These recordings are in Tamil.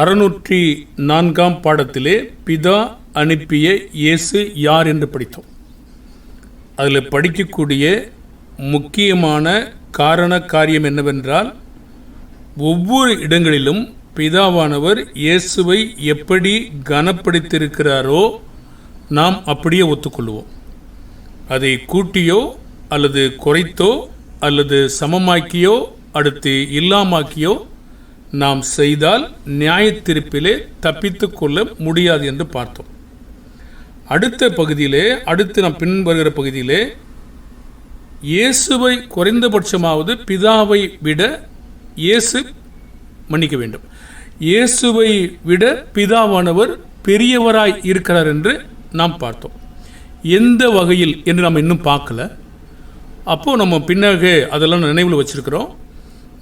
அறுநூற்றி நான்காம் பாடத்திலே பிதா அனுப்பிய இயேசு யார் என்று படித்தோம். அதில் படிக்கக்கூடிய முக்கியமான காரண காரியம் என்னவென்றால் ஒவ்வொரு இடங்களிலும் பிதாவானவர் இயேசுவை எப்படி கனப்படுத்தியிருக்கிறாரோ நாம் அப்படியே ஒத்துக்கொள்வோம். அதை கூட்டியோ அல்லது குறைத்தோ அல்லது சமமாக்கியோ அடுத்து இல்லாமாக்கியோ நாம் செய்தால் நியாயத்திருப்பிலே தப்பித்து கொள்ள முடியாது என்று பார்த்தோம். அடுத்த பகுதியிலே அடுத்து நாம் பின்வருகிற பகுதியிலே இயேசுவை குறைந்தபட்சமாவது பிதாவை விட இயேசு மன்னிக்க வேண்டும். இயேசுவை விட பிதாவானவர் பெரியவராய் இருக்கிறார் என்று நாம் பார்த்தோம். எந்த வகையில் என்று நாம் இன்னும் பார்க்கல. அப்போது நம்ம பின்னாக அதெல்லாம் நினைவில் வச்சுருக்கிறோம்.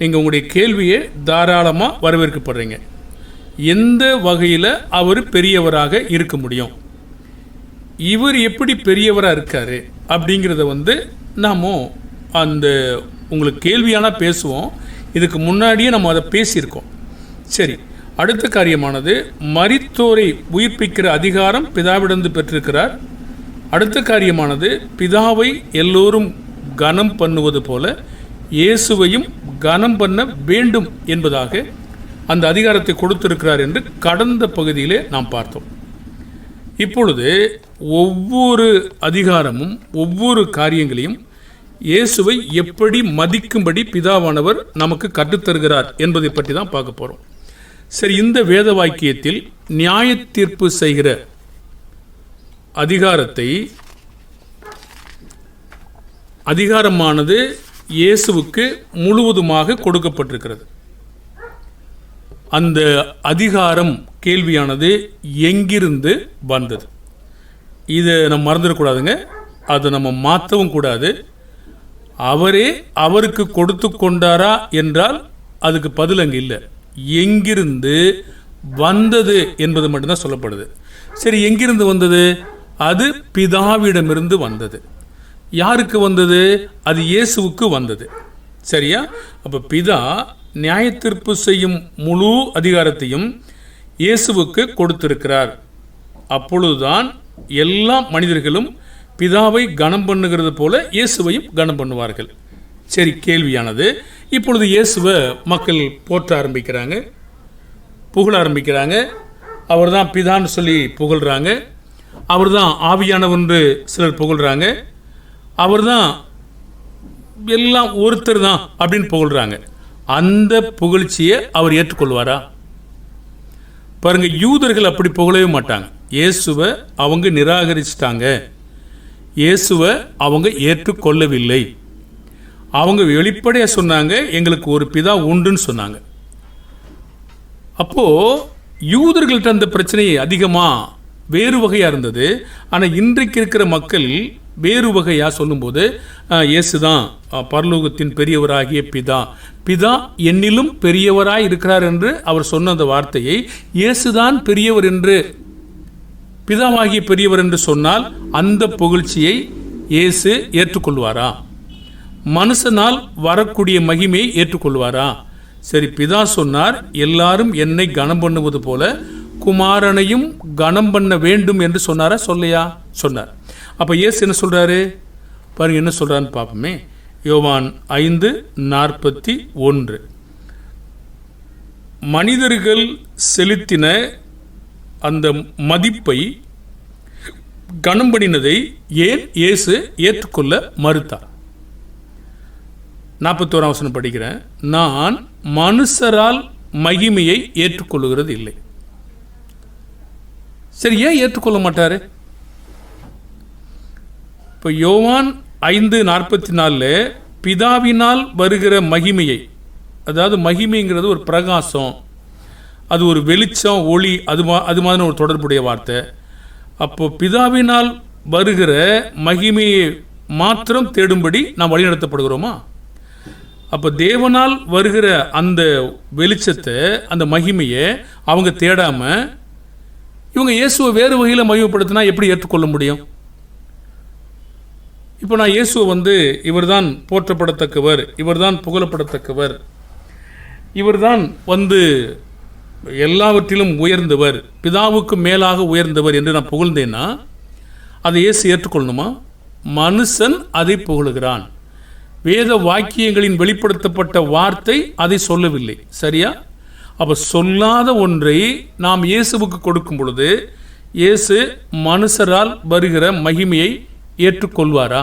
நீங்கள் உங்களுடைய கேள்வியை தாராளமாக வரவேற்கப்படுறீங்க. எந்த வகையில் அவர் பெரியவராக இருக்க முடியும்? இவர் எப்படி பெரியவராக இருக்கார்? அப்படிங்கிறத வந்து நாம் அந்த உங்களுக்கு கேள்வியான பேசுவோம். இதுக்கு முன்னாடியே நம்ம அதை பேசியிருக்கோம். சரி அடுத்த காரியமானது மரித்தோரை உயிர்ப்பிக்கிற அதிகாரம் பிதாவிடந்து பெற்றிருக்கிறார். அடுத்த காரியமானது பிதாவை எல்லோரும் கனம் பண்ணுவது போல இயேசுவையும் கனம் பண்ண வேண்டும் என்பதாக அந்த அதிகாரத்தை கொடுத்திருக்கிறார் என்று கடந்த பகுதியிலே நாம் பார்த்தோம். இப்பொழுது ஒவ்வொரு அதிகாரமும் ஒவ்வொரு காரியங்களையும் இயேசுவை எப்படி மதிக்கும்படி பிதாவானவர் நமக்கு கற்றுத்தருகிறார் என்பதை பற்றி தான் பார்க்க போகிறோம் சரி இந்த வேத வாக்கியத்தில் நியாய தீர்ப்பு செய்கிற அதிகாரத்தை அதிகாரமானது இயேசுவுக்கு முழுவதுமாக கொடுக்கப்பட்டிருக்கிறது. அந்த அதிகாரம் கேள்வியானது எங்கிருந்து வந்தது? இதை நம்ம மறந்துடக்கூடாதுங்க. அதை நம்ம மாற்றவும் கூடாது. அவரே அவருக்கு கொடுத்து கொண்டாரா என்றால் அதுக்கு பதில் அங்கே இல்லை. எங்கிருந்து வந்தது என்பது மட்டும்தான் சொல்லப்படுது. சரி எங்கிருந்து வந்தது? அது பிதாவிடமிருந்து வந்தது. யாருக்கு வந்தது? அது இயேசுவுக்கு வந்தது. சரியா? அப்போ பிதா நியாயத்தீர்ப்பு செய்யும் முழு அதிகாரத்தையும் இயேசுவுக்கு கொடுத்திருக்கிறார். அப்பொழுதுதான் எல்லா மனிதர்களும் பிதாவை கனம் பண்ணுகிறது போல இயேசுவையும் கனம் பண்ணுவார்கள். சரி கேள்வியானது. இப்பொழுது இயேசுவை மக்கள் போற்ற ஆரம்பிக்கிறாங்க. புகழ ஆரம்பிக்கிறாங்க. அவர் தான் பிதான்னு சொல்லி புகழ்கிறாங்க அவர் தான் ஆவியானவன்று சிலர் புகழ்கிறாங்க அவர் தான் எல்லாம் ஒருத்தர் தான் அப்படின்னு புகழ்கிறாங்க அந்த புகழ்ச்சியை அவர் ஏற்றுக்கொள்வாரா? பாருங்க யூதர்கள் அப்படி புகழவே மாட்டாங்க. இயேசுவை அவங்க நிராகரிச்சிட்டாங்க. இயேசுவை அவங்க ஏற்றுக்கொள்ளவில்லை. அவங்க வெளிப்படையாக சொன்னாங்க எங்களுக்கு ஒரு பிதா உண்டுன்னு சொன்னாங்க. அப்போது யூதர்கள்ட்ட அந்த பிரச்சனை அதிகமாக வேறு வகையாக இருந்தது. ஆனால் இன்றைக்கு இருக்கிற மக்கள் வேறு வகையாக சொல்லும்போது இயேசு தான் பரலோகத்தின் பெரியவராகிய பிதா. பிதா என்னிலும் பெரியவராய் இருக்கிறார் என்று அவர் சொன்ன அந்த வார்த்தையை இயேசுதான் பெரியவர் என்று பிதாவாகிய பெரியவர் என்று சொன்னால் அந்த புகழ்ச்சியை இயேசு ஏற்றுக்கொள்வாரா? மனுஷனால் வரக்கூடிய மகிமையை ஏற்றுக்கொள்வாரா? சரி பிதா சொன்னார் எல்லாரும் என்னை கனம் பண்ணுவது போல குமாரனையும் கனம் பண்ண வேண்டும் என்று சொன்னாரா? சொல்லையா? சொன்னார். அப்போ இயேசு என்ன சொல்கிறாரு பாருங்க என்ன சொல்கிறான்னு பார்ப்போமே. யோவான் ஐந்து நாற்பத்தி ஒன்று. மனிதர்கள் செலுத்தின அந்த மதிப்பை கனம் பண்ணினதை ஏன் இயேசு ஏற்றுக்கொள்ள மறுத்தார்? நாற்பத்தோராம் வசனம் படிக்கிறேன். நான் மனுஷரால் மகிமையை ஏற்றுக்கொள்ளுகிறது இல்லை சரி ஏன் ஏற்றுக்கொள்ள மாட்டார்? இப்போ யோவான் ஐந்து நாற்பத்தி நாலில் பிதாவினால் வருகிற மகிமையை அதாவது மகிமைங்கிறது ஒரு பிரகாசம் அது ஒரு வெளிச்சம் ஒளி அது மா அது மாதிரி ஒரு தொடர்புடைய வார்த்தை. அப்போ பிதாவினால் வருகிற மகிமையை மாத்திரம் தேடும்படி நாம் வழிநடத்தப்படுகிறோமா? அப்போ தேவனால் வருகிற அந்த வெளிச்சத்தை அந்த மகிமையை அவங்க தேடாமல் இவங்க இயேசுவை வேறு வகையில் மையப்படுத்தினா எப்படி ஏற்றுக்கொள்ள முடியும்? இப்போ நான் இயேசுவை வந்து இவர்தான் போற்றப்படத்தக்கவர் இவர்தான் புகழப்படத்தக்கவர் இவர்தான் வந்து எல்லாவற்றிலும் உயர்ந்தவர் பிதாவுக்கு மேலாக உயர்ந்தவர் என்று நான் புகழ்ந்தேன்னா அதை இயேசு ஏற்றுக்கொள்ளணுமா? மனுஷன் அதை புகழுகிறான். வேத வாக்கியங்களின் வெளிப்படுத்தப்பட்ட வார்த்தை அதை சொல்லவில்லை. சரியா? அப்போ சொல்லாத ஒன்றை நாம் இயேசுவுக்கு கொடுக்கும் பொழுது இயேசு மனுஷரால் வருகிற மகிமையை ஏற்றுக்கொள்வாரா?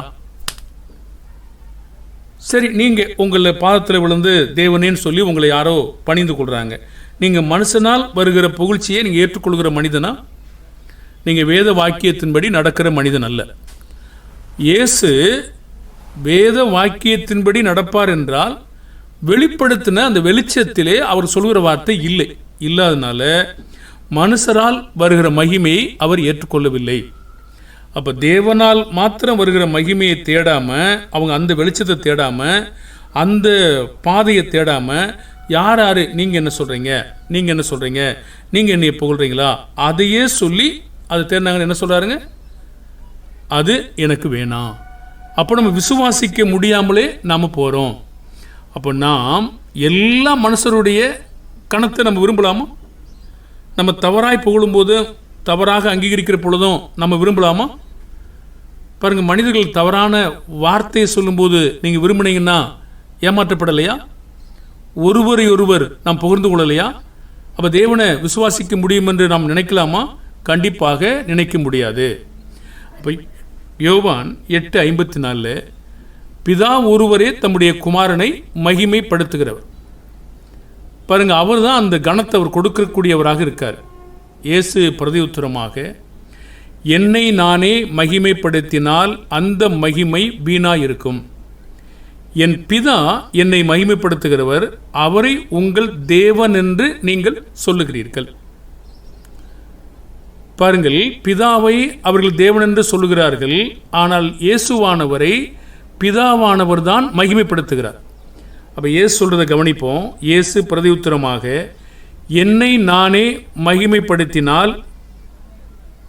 சரி நீங்கள் உங்களை பாதத்தில் விழுந்து தேவனேன்னு சொல்லி உங்களை யாரோ பணிந்து கொள்கிறாங்க நீங்கள் மனுஷனால் வருகிற புகழ்ச்சியை நீங்கள் ஏற்றுக்கொள்கிற மனிதனா? நீங்கள் வேத வாக்கியத்தின்படி நடக்கிற மனிதன் அல்ல. இயேசு வேத வாக்கியத்தின்படி நடப்பார் என்றால் வெளிப்படுத்தின அந்த வெளிச்சத்திலே அவர் சொல்கிற வார்த்தை இல்லை. இல்லாதனால மனுஷரால் வருகிற மகிமையை அவர் ஏற்றுக்கொள்ளவில்லை. அப்ப தேவனால் மாத்திரம் வருகிற மகிமையை தேடாம அவங்க அந்த வெளிச்சத்தை தேடாம அந்த பாதையை தேடாம யார் யாரு நீங்க என்ன சொல்றீங்க? நீங்க என்ன சொல்றீங்க? நீங்க என்னைய புகழ்றீங்களா? அதையே சொல்லி அது தேடினாங்கன்னு என்ன சொல்றாருங்க? அது எனக்கு வேணாம். அப்போ நம்ம விசுவாசிக்க முடியாமலே நாம் போகிறோம் அப்போ நாம் எல்லா மனுஷருடைய கணத்தை நம்ம விரும்பலாமா? நம்ம தவறாய் புகழும்போது தவறாக அங்கீகரிக்கிற பொழுதும் நம்ம விரும்பலாமா? பாருங்கள் மனிதர்கள் தவறான வார்த்தையை சொல்லும்போது நீங்கள் விரும்புனீங்கன்னா ஏமாற்றப்படலையா? ஒருவரை ஒருவர் நாம் புகழ்ந்து கொள்ளலையா? அப்போ தேவனை விசுவாசிக்க முடியும் என்று நாம் நினைக்கலாமா? கண்டிப்பாக நினைக்க முடியாது. அப்போ யோவான் எட்டு ஐம்பத்தி நாலில் பிதா ஒருவரே தம்முடைய குமாரனை மகிமைப்படுத்துகிறவர். பாருங்க அவர் தான் அந்த கணத்தை அவர் கொடுக்கக்கூடியவராக இருக்கார். இயேசு பிரதியுத்தரமாக என்னை நானே மகிமைப்படுத்தினால் அந்த மகிமை வீணாயிருக்கும். என் பிதா என்னை மகிமைப்படுத்துகிறவர் அவரை உங்கள் தேவன் என்று நீங்கள் சொல்லுகிறீர்கள். பாருங்கள் பிதாவை அவர்கள் தேவன் என்று சொல்லுகிறார்கள் ஆனால் இயேசுவானவரை பிதாவானவர் தான் மகிமைப்படுத்துகிறார். அப்போ இயேசு சொல்கிறத கவனிப்போம். இயேசு பிரதி உத்தரமாக என்னை நானே மகிமைப்படுத்தினால்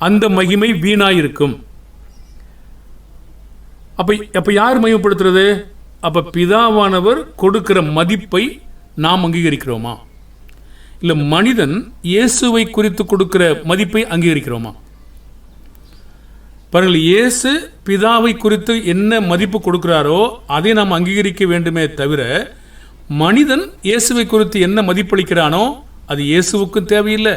அந்த மகிமை வீணாயிருக்கும். அப்போ அப்போ யார் மகிமைப்படுத்துறது? அப்போ பிதாவானவர் கொடுக்கிற மதிப்பை நாம் அங்கீகரிக்கிறோமா? இல்லை மனிதன் இயேசுவை குறித்து கொடுக்கிற மதிப்பை அங்கீகரிக்கிறோமா? பாருங்கள் இயேசு பிதாவை குறித்து என்ன மதிப்பு கொடுக்கிறாரோ அதை நாம் அங்கீகரிக்க வேண்டுமே தவிர மனிதன் இயேசுவை குறித்து என்ன மதிப்பளிக்கிறானோ அது இயேசுவுக்கும் தேவையில்லை.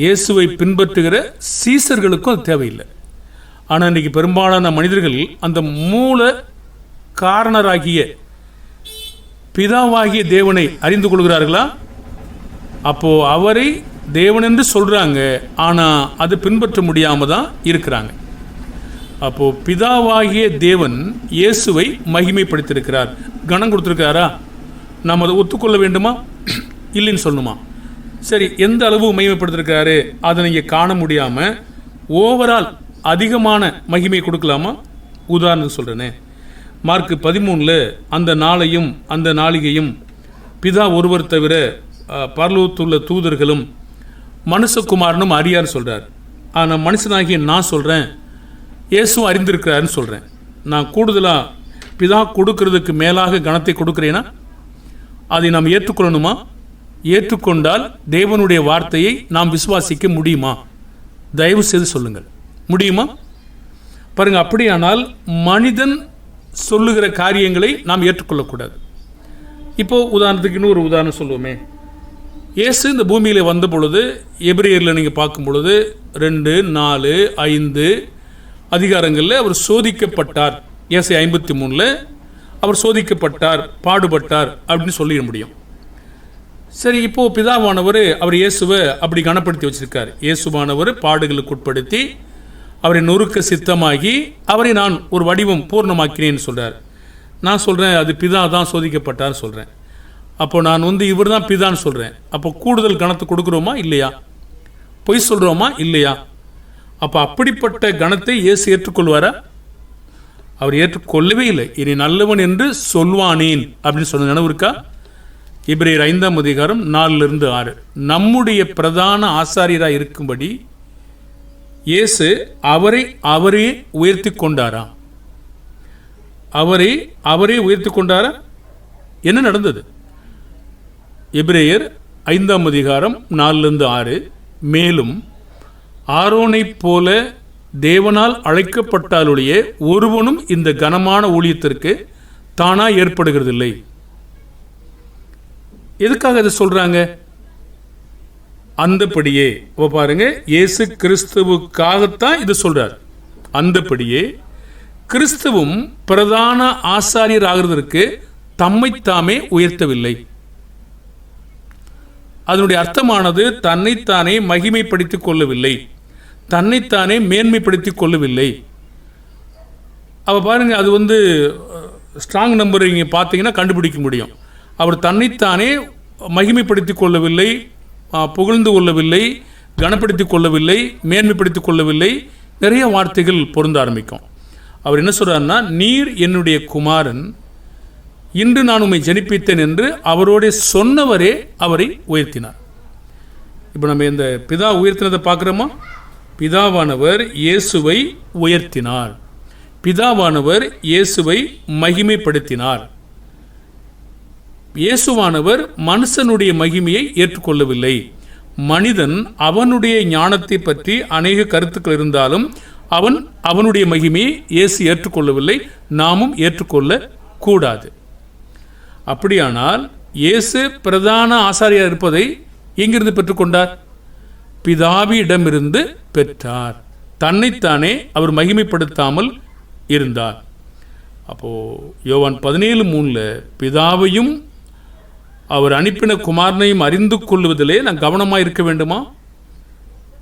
இயேசுவை பின்பற்றுகிற சீசர்களுக்கும் அது தேவையில்லை. ஆனால் இன்றைக்கி பெரும்பாலான மனிதர்கள் அந்த மூல காரணராகிய பிதாவாகிய தேவனை அறிந்து கொள்கிறார்களா? அப்போது அவரை தேவன் என்று சொல்கிறாங்க ஆனால் அது பின்பற்ற முடியாமல் தான் இருக்கிறாங்க. அப்போது பிதாவாகிய தேவன் இயேசுவை மகிமைப்படுத்தியிருக்கிறார். கணம் கொடுத்துருக்காரா நாம் அதை ஒத்துக்கொள்ள வேண்டுமா? இல்லைன்னு சொல்லணுமா? சரி எந்த அளவு மகிமைப்படுத்திருக்காரு அதை நீங்கள் காண முடியாமல் ஓவரால் அதிகமான மகிமை கொடுக்கலாமா? உதாரணம் சொல்கிறேனே மார்க் பதிமூணில் அந்த நாளையும் அந்த நாளிகையும் பிதா ஒருவர் தவிர பரலோத்துள்ள தூதர்களும் மனுஷகுமாரனும் அறியார் சொல்கிறார் ஆனால் மனுஷனாகிய நான் சொல்கிறேன் இயேசும் அறிந்திருக்கிறாருன்னு சொல்கிறேன் நான் கூடுதலாக பிதா கொடுக்கறதுக்கு மேலாக கணத்தை கொடுக்குறேன்னா அதை நாம் ஏற்றுக்கொள்ளணுமா? ஏற்றுக்கொண்டால் தேவனுடைய வார்த்தையை நாம் விசுவாசிக்க முடியுமா? தயவு செய்து சொல்லுங்கள். முடியுமா? பாருங்க அப்படியானால் மனிதன் சொல்லுகிற காரியங்களை நாம் ஏற்றுக்கொள்ளக்கூடாது. இப்போ உதாரணத்துக்கு இன்னொரு உதாரணம் சொல்லுவோமே. இயேசு இந்த பூமியில் வந்த பொழுது எபிரியரில் நீங்கள் பார்க்கும் பொழுது ரெண்டு நாலு ஐந்து அதிகாரங்களில் அவர் சோதிக்கப்பட்டார். ஏசை ஐம்பத்தி மூணில் அவர் சோதிக்கப்பட்டார் பாடுபட்டார் அப்படின்னு சொல்லிட முடியும். சரி இப்போ பிதாவானவர் அவர் இயேசுவை அப்படி கனப்படுத்தி வச்சிருக்கார். இயேசுவானவர் பாடுகளுக்கு உட்படுத்தி அவரை நொறுக்க சித்தமாகி அவரை நான் ஒரு வடிவம் பூர்ணமாக்கினேன்னு சொல்கிறார் நான் சொல்கிறேன் அது பிதா தான் சோதிக்கப்பட்டார் சொல்கிறேன் அப்போ நான் வந்து இவர் தான் பிதான்னு சொல்கிறேன் அப்போ கூடுதல் கணத்தை கொடுக்குறோமா? இல்லையா? பொய் சொல்கிறோமா இல்லையா? அப்போ அப்படிப்பட்ட கணத்தை இயேசு ஏற்றுக்கொள்வாரா? அவர் ஏற்றுக்கொள்ளவே இல்லை. இனி நல்லவன் என்று சொல்வானேன் அப்படின்னு சொன்ன நினைவு இருக்கா? இப்ரேர் ஐந்தாம் அதிகாரம் நாலுல இருந்து ஆறு. நம்முடைய பிரதான ஆசாரியராக இருக்கும்படி இயேசு அவரை அவரே உயர்த்தி கொண்டாரா? அவரை அவரே உயர்த்தி கொண்டாரா? என்ன நடந்தது? எபிரேயர் ஐந்தாம் அதிகாரம் நாலுலேருந்து ஆறு. மேலும் ஆரோனைப் போல தேவனால் அழைக்கப்பட்டாலுடைய ஒருவனும் இந்த கனமான ஊழியத்திற்கு தானா ஏற்படுகிறதில்லை. எதுக்காக இதை சொல்றாங்க? அந்தபடியே இப்போ பாருங்க இயேசு கிறிஸ்துவுக்காகத்தான் இது சொல்றார். அந்தபடியே கிறிஸ்துவும் பிரதான ஆசாரியர் ஆகிறதற்கு தம்மைத்தாமே உயர்த்தவில்லை. அதனுடைய அர்த்தமானது தன்னைத்தானே மகிமைப்படுத்திக் கொள்ளவில்லை. தன்னைத்தானே மேன்மைப்படுத்திக் கொள்ளவில்லை. அப்போ பாருங்கள் அது வந்து ஸ்ட்ராங் நம்பர் இங்கே பார்த்தீங்கன்னா கண்டுபிடிக்க முடியும். அவர் தன்னைத்தானே மகிமைப்படுத்திக் கொள்ளவில்லை புகழ்ந்து கொள்ளவில்லை கனப்படுத்திக் கொள்ளவில்லை மேன்மைப்படுத்திக் கொள்ளவில்லை. நிறைய வார்த்தைகள் பொருந்த ஆரம்பிக்கும். அவர் என்ன சொல்கிறாருன்னா நீர் என்னுடைய குமாரன் இன்று நான் உம்மை ஜனிப்பித்தேன் என்று அவரோட சொன்னவரே அவரை உயர்த்தினார். இப்போ நம்ம இந்த பிதா உயர்த்தினதை பார்க்குறோமா? பிதாவானவர் இயேசுவை உயர்த்தினார். பிதாவானவர் இயேசுவை மகிமைப்படுத்தினார். இயேசுவானவர் மனுஷனுடைய மகிமையை ஏற்றுக்கொள்ளவில்லை. மனிதன் அவனுடைய ஞானத்தை பற்றி அநேக கருத்துக்கள் இருந்தாலும் அவன் அவனுடைய மகிமையை இயேசு ஏற்றுக்கொள்ளவில்லை. நாமும் ஏற்றுக்கொள்ள கூடாது அப்படியானால் இயேசு பிரதான ஆசாரியார் இருப்பதை எங்கிருந்து பெற்றுக்கொண்டார்? பிதாவியிடமிருந்து பெற்றார். தன்னைத்தானே அவர் மகிமைப்படுத்தாமல் இருந்தார். அப்போ யோவான் பதினேழு மூணில் பிதாவையும் அவர் அனுப்பின குமாரனையும் அறிந்து கொள்வதிலே நான் கவனமாக இருக்க வேண்டுமா?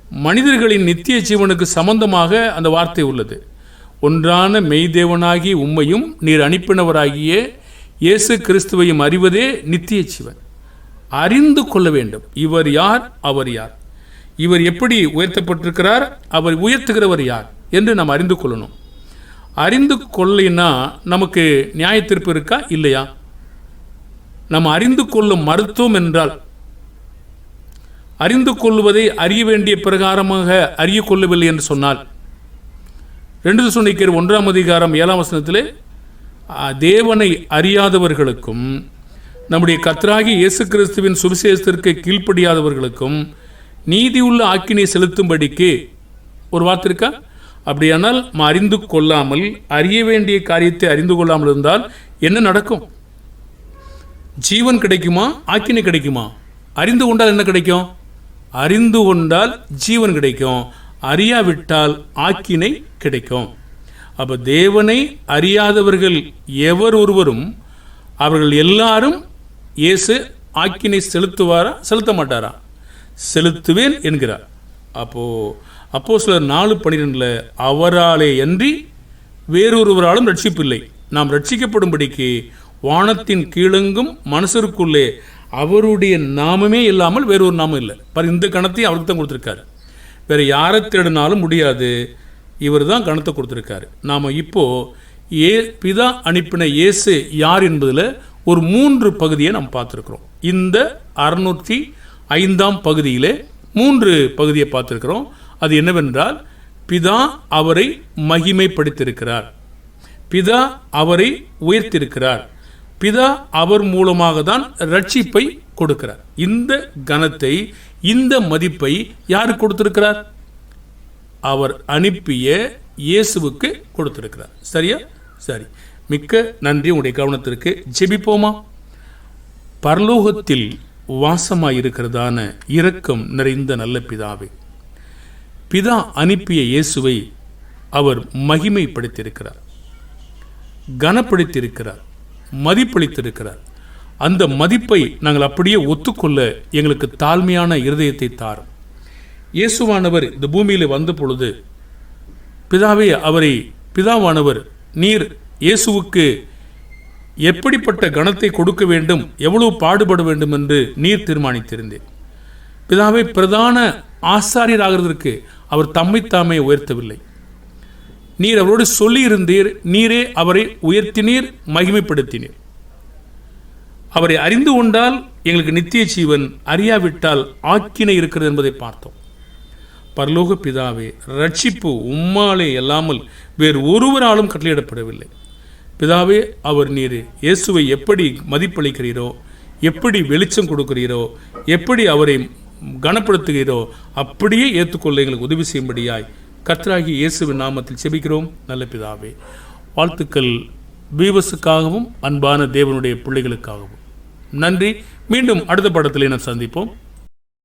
மனிதர்களின் நித்திய ஜீவனுக்கு சம்பந்தமாக அந்த வார்த்தை உள்ளது. ஒன்றான மெய்தேவனாகி உம்மையும் நீர் அனுப்பினவராகிய இயேசு கிறிஸ்துவையும் அறிவதே நித்திய சிவன் அறிந்து கொள்ள வேண்டும். இவர் யார்? அவர் யார்? இவர் எப்படி உயர்த்தப்பட்டிருக்கிறார்? அவர் உயர்த்துகிறவர் யார்? என்று நாம் அறிந்து கொள்ளணும். அறிந்து கொள்ளினா நமக்கு நியாய தீர்ப்பு இருக்கா? இல்லையா? நாம் அறிந்து கொள்ளும் மருத்துவம் என்றால் அறிந்து கொள்வதை அறிய வேண்டிய பிரகாரமாக அறிய கொள்ளவில்லை என்று சொன்னால் ரெண்டு சொன்னிக்கர் ஒன்றாம் அதிகாரம் ஏழாம் வசனத்திலே தேவனை அறியாதவர்களுக்கும் நம்முடைய கத்ராகி இயேசு கிறிஸ்துவின் சுவிசேஷத்திற்கு கீழ்ப்படியாதவர்களுக்கும் நீதியுள்ள ஆக்கினை செலுத்தும்படிக்கு ஒரு வார்த்தை இருக்கா? அப்படியானால் நாம் அறிந்து கொள்ளாமல் அறிய வேண்டிய காரியத்தை அறிந்து கொள்ளாமல் இருந்தால் என்ன நடக்கும்? ஜீவன் கிடைக்குமா? ஆக்கினை கிடைக்குமா? அறிந்து கொண்டால் என்ன கிடைக்கும்? அறிந்து கொண்டால் ஜீவன் கிடைக்கும். அறியாவிட்டால் ஆக்கினை கிடைக்கும். அப்போ தேவனை அறியாதவர்கள் எவர் ஒருவரும் அவர்கள் எல்லாரும் இயேசு ஆக்கினை செலுத்துவாரா செலுத்த மாட்டாரா? செலுத்துவேன் என்கிறார். அப்போ அப்போ சிலர் நாலு பன்னிரெண்டில் அவராலே அன்றி வேறொருவராலும் ரட்சிப்பில்லை நாம் ரட்சிக்கப்படும்படிக்கு வானத்தின் கீழெங்கும் மனசருக்குள்ளே அவருடைய நாமமே இல்லாமல் வேறொரு நாமம் இல்லை. பாரு இந்த கணத்தையும் அவருக்கு தான் கொடுத்துருக்காரு. வேற யாரை தேடினாலும் முடியாது. இவர் தான் கணத்தை கொடுத்துருக்காரு. நாம் இப்போ ஏ பிதா அனுப்பின இயேசு யார் என்பதில் ஒரு மூன்று பகுதியை நாம் பார்த்துருக்குறோம். இந்த அறுநூற்றி ஐந்தாம் பகுதியிலே மூன்று பகுதியை பார்த்துருக்குறோம். அது என்னவென்றால் பிதா அவரை மகிமைப்படுத்தியிருக்கிறார். பிதா அவரை உயர்த்திருக்கிறார் பிதா அவர் மூலமாக தான் ரட்சிப்பை கொடுக்கிறார். இந்த கனத்தை இந்த மதிப்பை யார் கொடுத்திருக்கிறார்? அவர் அனுப்பிய இயேசுவுக்கு கொடுத்திருக்கிறார். சரியா? சரி. மிக்க நன்றி உங்களுடைய கவனத்திற்கு. ஜெபிப்போமா? பரலோகத்தில் வாசமாயிருக்கிறதான இரக்கம் நிறைந்த நல்ல பிதாவே பிதா அனுப்பிய இயேசுவை அவர் மகிமைப்படுத்தியிருக்கிறார். கனப்படுத்தியிருக்கிறார். மதிப்பளித்திருக்கிறார். அந்த மதிப்பை நாங்கள் அப்படியே ஒத்துக்கொள்ள எங்களுக்கு தாழ்மையான இருதயத்தை தாரும். இயேசுவானவர் இந்த பூமியில் வந்த பொழுது பிதாவே அவரை பிதாவானவர் நீர் இயேசுவுக்கு எப்படிப்பட்ட கணத்தை கொடுக்க வேண்டும் எவ்வளவு பாடுபட வேண்டும் என்று நீர் தீர்மானித்திருந்தேன். பிதாவை பிரதான ஆசாரியராகிறதற்கு அவர் தம்மைத்தாமே உயர்த்தவில்லை. நீர் அவரோடு சொல்லியிருந்தீர் நீரே அவரை உயர்த்தினீர் மகிமைப்படுத்தினீர். அவரை அறிந்து கொண்டால் எங்களுக்கு நித்திய ஜீவன் அறியாவிட்டால் ஆக்கினை இருக்கிறது என்பதை பார்த்தோம். பரலோக பிதாவே ரட்சிப்பு உம்மாலே அல்லாமல் வேறு ஒருவராலும் கட்டளையிடப்படவில்லை. பிதாவே அவர் நீர் இயேசுவை எப்படி மதிப்பளிக்கிறீரோ எப்படி வெளிச்சம் கொடுக்கிறீரோ எப்படி அவரை கனப்படுத்துகிறீரோ அப்படியே ஏற்றுக்கொள்ள எங்களுக்கு உதவி செய்யும்படியாய் கர்த்தராகி இயேசுவின் நாமத்தில் செபிக்கிறோம். நல்ல பிதாவே வாழ்த்துக்கள் பீவஸுக்காகவும் அன்பான தேவனுடைய பிள்ளைகளுக்காகவும். நன்றி. மீண்டும் அடுத்த படத்திலே நாம் சந்திப்போம்.